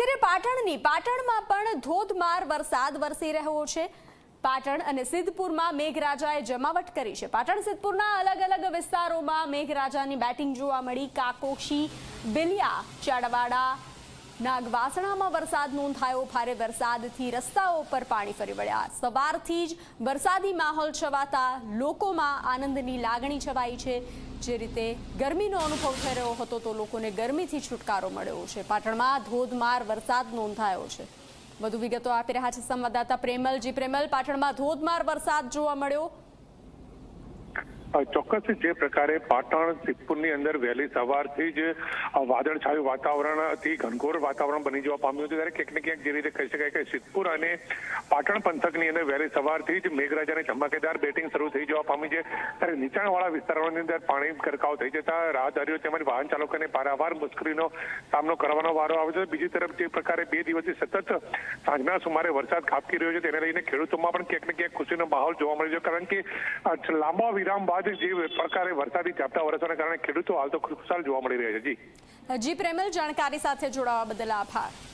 કરીએ પાટણની. પાટણમાં પણ ધોધમાર વરસાદ વરસી રહ્યો છે. પાટણ અને સિદ્ધપુરમાં મેઘરાજાએ જમાવટ કરી છે. પાટણ સિદ્ધપુરના અલગ અલગ વિસ્તારોમાં મેઘરાજાની બેટિંગ જોવા મળી. કાકોશી બિલિયા, ચાડવાડા, નાગવાસણામાં વરસાદ નોંધાયો. ભારે વરસાદથી રસ્તાઓ પર પાણી ફરી વળ્યા. સવારથી જ વરસાદી માહોલ છવાતા લોકોમાં આનંદની લાગણી છવાઈ છે. જે રીતે ગરમીનો અનુભવ થઈ રહ્યો હતો તો લોકોને ગરમીથી છુટકારો મળ્યો છે. પાટણમાં ધોધમાર વરસાદ નોંધાયો છે. વધુ વિગતો આપી રહ્યા છે સંવાદદાતા પ્રેમલજી. પ્રેમલ, પાટણમાં ધોધમાર વરસાદ જોવા મળ્યો. ચોક્કસ જે પ્રકારે પાટણ સિદ્ધપુરની અંદર વહેલી સવારથી જ વાદળછાયું વાતાવરણથી ઘનઘોર વાતાવરણ બની જવા પામ્યું હતું. ત્યારે ક્યાંક ને ક્યાંક જે રીતે કહી શકાય કે સિદ્ધપુર અને પાટણ પંથકની અંદર વહેલી સવારથી જ મેઘરાજાની ચમકેદાર બેટિંગ શરૂ થઈ જવા પામી છે. ત્યારે નીચાણવાળા વિસ્તારોની અંદર પાણી ગરકાવ થઈ જતા રાહદારીઓ તેમજ વાહન ચાલકોને પારાવાર મુશ્કેલીનો સામનો કરવાનો વારો આવે છે. બીજી તરફ જે પ્રકારે બે દિવસથી સતત સાંજના સુમારે વરસાદ ખાબકી રહ્યો છે. તેને લઈને ખેડૂતોમાં પણ ક્યાંક ને ક્યાંક ખુશીનો માહોલ જોવા મળ્યો છે. કારણ કે લાંબા વિરામ બાદ જે પ્રકારે વરસાદી ઝાપટા વરસવાના કારણે ખેડૂતો હાલ તો ખુશાલ જોવા મળી રહ્યા છે. જી. જી, પ્રેમલ, જાણકારી સાથે જોડાવા બદલ આભાર.